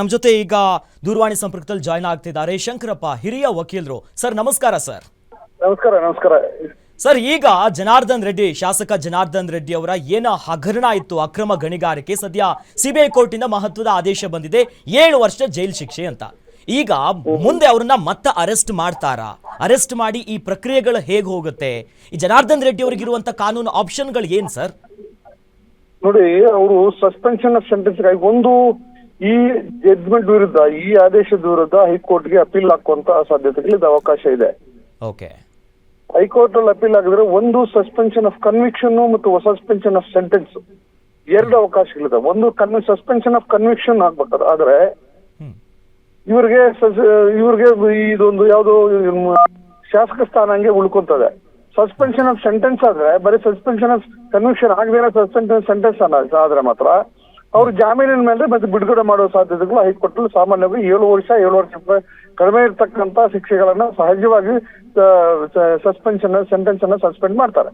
ನಮ್ಮ ಜೊತೆ ಈಗ ದೂರವಾಣಿ ಸಂಪರ್ಕದಲ್ಲಿ ಜಾಯ್ನ್ ಆಗ್ತಿದ್ದಾರೆ. ಶಂಕರಪ್ಪ ಹಿರಿಯ ವಕೀಲರು. ಸರ್ ನಮಸ್ಕಾರ ಸರ್. ನಮಸ್ಕಾರ ನಮಸ್ಕಾರ. ಸರ್ ಈಗ ಜನಾರ್ದನ್ ರೆಡ್ಡಿ ಶಾಸಕ ಜನಾರ್ದನ್ ರೆಡ್ಡಿ ಅವರ ಏನ ಹಗರಣ ಇತ್ತು ಅಕ್ರಮ ಗಣಿಗಾರಿಕೆ? ಸದ್ಯ ಸಿಬಿಐ ಕೋರ್ಟಿಂದ ಮಹತ್ವದ ಆದೇಶ ಬಂದಿದೆ. ಏಳು ವರ್ಷ ಜೈಲು ಶಿಕ್ಷೆ ಅಂತ. ಈಗ ಮುಂದೆ ಅವ್ರನ್ನ ಮತ್ತೆ ಅರೆಸ್ಟ್ ಮಾಡ್ತಾರಾ? ಅರೆಸ್ಟ್ ಮಾಡಿ ಈ ಪ್ರಕ್ರಿಯೆಗಳು ಹೇಗೆ ಹೋಗುತ್ತೆ? ಈ ಜನಾರ್ದನ್ ರೆಡ್ಡಿ ಅವರಿಗಿರುವಂತ ಕಾನೂನು ಆಪ್ಷನ್ಗಳು ಏನ್ ಸರ್? ನೋಡಿ ಅವರು ಸಸ್ಪೆನ್ಷನ್ ಆಫ್ ಸೆಂಟೆನ್ಸ್ ಒಂದು ಈ ಜಡ್ಜ್ಮೆಂಟ್ ವಿರುದ್ಧ ಈ ಆದೇಶದ ವಿರುದ್ಧ ಹೈಕೋರ್ಟ್ಗೆ ಅಪೀಲ್ ಹಾಕುವಂತ ಸಾಧ್ಯತೆಗಳಿದೆ ಅವಕಾಶ ಇದೆ. ಓಕೆ ಹೈಕೋರ್ಟ್ ಅಲ್ಲಿ ಅಪೀಲ್ ಆಗಿದ್ರೆ ಒಂದು ಸಸ್ಪೆನ್ಷನ್ ಆಫ್ ಕನ್ವಿಕ್ಷನ್ ಮತ್ತು ಸಸ್ಪೆನ್ಷನ್ ಆಫ್ ಸೆಂಟೆನ್ಸ್ ಎರಡು ಅವಕಾಶಗಳಿದೆ ಒಂದು ಕನ್ವಿ ಸಸ್ಪೆನ್ಷನ್ ಆಫ್ ಕನ್ವಿಕ್ಷನ್ ಆಗ್ಬೇಕಾದ್ರೆ ಆದ್ರೆ ಇವ್ರಿಗೆ ಇವ್ರಿಗೆ ಇದೊಂದು ಯಾವ್ದು ಶಾಸಕ ಸ್ಥಾನ ಹಂಗೆ ಉಳ್ಕೊಂತದೆ. ಸಸ್ಪೆನ್ಷನ್ ಆಫ್ ಸೆಂಟೆನ್ಸ್ ಆದ್ರೆ ಬರೀ ಸಸ್ಪೆನ್ಷನ್ ಆಫ್ ಕನ್ವಿಕ್ಷನ್ ಆಗದೇ ಸಸ್ಪೆನ್ಷನ್ ಸೆಂಟೆನ್ಸ್ ಆದ್ರೆ ಮಾತ್ರ ಅವ್ರು ಜಾಮೀನಿನ ಮೇಲೆ ಮತ್ತೆ ಬಿಡುಗಡೆ ಮಾಡುವ ಸಾಧ್ಯತೆಗಳು ಹೈಕೋರ್ಟ್ ಅಲ್ಲಿ ಸಾಮಾನ್ಯವಾಗಿ ಏಳು ವರ್ಷ ಏಳು ವರ್ಷ ಕಡಿಮೆ ಇರತಕ್ಕಂತ ಶಿಕ್ಷೆಗಳನ್ನ ಸಹಜವಾಗಿ ಸಸ್ಪೆನ್ಷನ್ ಸೆಂಟೆನ್ಸ್ ಅನ್ನ ಸಸ್ಪೆಂಡ್ ಮಾಡ್ತಾರೆ.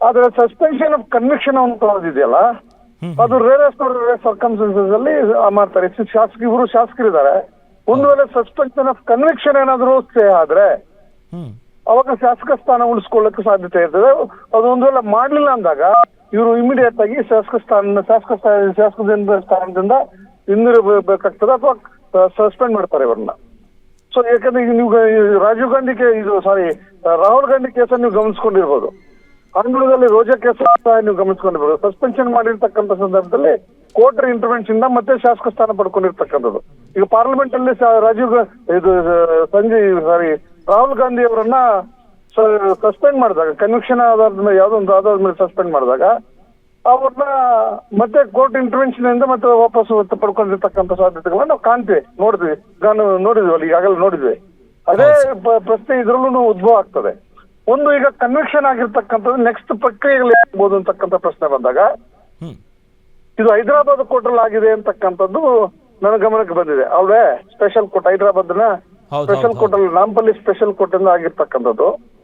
ಆದ್ರೆ ಸಸ್ಪೆನ್ಷನ್ ಆಫ್ ಕನ್ವಿಕ್ಷನ್ ಅಂತ ಇದೆಯಲ್ಲ ಅದು ರೇರೆಸ್ಟ್ ಸರ್ಕಮ್ಸ್ಟೆನ್ಸಸ್ ಅಲ್ಲಿ ಮಾಡ್ತಾರೆ. ಶಾಸಕ ಇವರು ಶಾಸಕರಿದ್ದಾರೆ. ಒಂದು ವೇಳೆ ಸಸ್ಪೆನ್ಷನ್ ಆಫ್ ಕನ್ವಿಕ್ಷನ್ ಏನಾದರೂ ಸ್ಟೇ ಆದ್ರೆ ಅವಾಗ ಶಾಸಕ ಸ್ಥಾನ ಉಳಿಸ್ಕೊಳ್ಳಕ್ಕೆ ಸಾಧ್ಯತೆ ಇರ್ತದೆ. ಅದು ಒಂದು ವೇಳೆ ಮಾಡಲಿಲ್ಲ ಅಂದಾಗ ಇವರು ಇಮಿಡಿಯೇಟ್ ಆಗಿ ಶಾಸಕ ಸ್ಥಾನ ಶಾಸಕ ಶಾಸಕದಿಂದ ಸ್ಥಾನದಿಂದ ಹಿಂದಿರಬೇಕಾಗ್ತದೆ ಅಥವಾ ಸಸ್ಪೆಂಡ್ ಮಾಡ್ತಾರೆ ಇವ್ರನ್ನ. ಸೊ ಯಾಕಂದ್ರೆ ಈಗ ನೀವು ರಾಜೀವ್ ಗಾಂಧಿ ಇದು ಸಾರಿ ರಾಹುಲ್ ಗಾಂಧಿ ಕೇಸನ್ನು ನೀವು ಗಮನಿಸ್ಕೊಂಡಿರ್ಬೋದು. ಆಂಧ್ರದಲ್ಲಿ ರೋಜಾ ಕೇಸ್ ನೀವು ಗಮನಿಸ್ಕೊಂಡಿರ್ಬೋದು. ಸಸ್ಪೆನ್ಷನ್ ಮಾಡಿರ್ತಕ್ಕಂಥ ಸಂದರ್ಭದಲ್ಲಿ ಕೋರ್ಟ್ ಇಂಟರ್ವೆನ್ಷನ್ ಇಂದ ಮತ್ತೆ ಶಾಸಕ ಸ್ಥಾನ ಪಡ್ಕೊಂಡಿರ್ತಕ್ಕಂಥದ್ದು. ಈಗ ಪಾರ್ಲಿಮೆಂಟ್ ಅಲ್ಲಿ ರಾಜೀವ್ ಇದು ಸಂಜೆ ಸಂಜಯ್ ಸಾರಿ ರಾಹುಲ್ ಗಾಂಧಿ ಅವರನ್ನ ಸಸ್ಪೆಂಡ್ ಮಾಡಿದಾಗ ಕನ್ವಿಕ್ಷನ್ ಆಧಾರದ ಮೇಲೆ ಯಾವ್ದೊಂದು ಆಧಾರದ ಮೇಲೆ ಸಸ್ಪೆಂಡ್ ಮಾಡಿದಾಗ ಅವ್ರನ್ನ ಮತ್ತೆ ಕೋರ್ಟ್ ಇಂಟರ್ವೆನ್ಷನ್ ಇಂದ ಮತ್ತೆ ವಾಪಸ್ ಪಡ್ಕೊಂಡಿರ್ತಕ್ಕಂಥ ಸಾಧ್ಯತೆಗಳನ್ನ ನಾವು ಕಾಣ್ತೀವಿ ನೋಡಿದ್ವಿ ನಾನು ನೋಡಿದ್ವಿ ಅಲ್ಲಿ ಈಗಾಗಲೇ ನೋಡಿದ್ವಿ. ಅದೇ ಪ್ರಶ್ನೆ ಇದ್ರಲ್ಲೂ ಉದ್ಭವ ಆಗ್ತದೆ. ಒಂದು ಈಗ ಕನ್ವಿಕ್ಷನ್ ಆಗಿರ್ತಕ್ಕಂಥದ್ದು ನೆಕ್ಸ್ಟ್ ಪ್ರಕ್ರಿಯೆಗಳು ಆಗ್ಬೋದು ಅಂತಕ್ಕಂಥ ಪ್ರಶ್ನೆ ಬಂದಾಗ ಇದು ಹೈದರಾಬಾದ್ ಕೋರ್ಟ್ ಅಲ್ಲಿ ಆಗಿದೆ ಅಂತಕ್ಕಂಥದ್ದು ನನ್ನ ಗಮನಕ್ಕೆ ಬಂದಿದೆ. ಅಲ್ವೇ? ಸ್ಪೆಷಲ್ ಕೋರ್ಟ್ ಹೈದರಾಬಾದ್ನ ಹೌದು, ಸ್ಪೆಷಲ್ ಕೋರ್ಟ್ ಅಲ್ಲಿ ನಾಂಪಲ್ಲಿ ಸ್ಪೆಷಲ್ ಕೋರ್ಟ್ ಇಂದ ಆಗಿರ್ತಕ್ಕಂಥದ್ದು.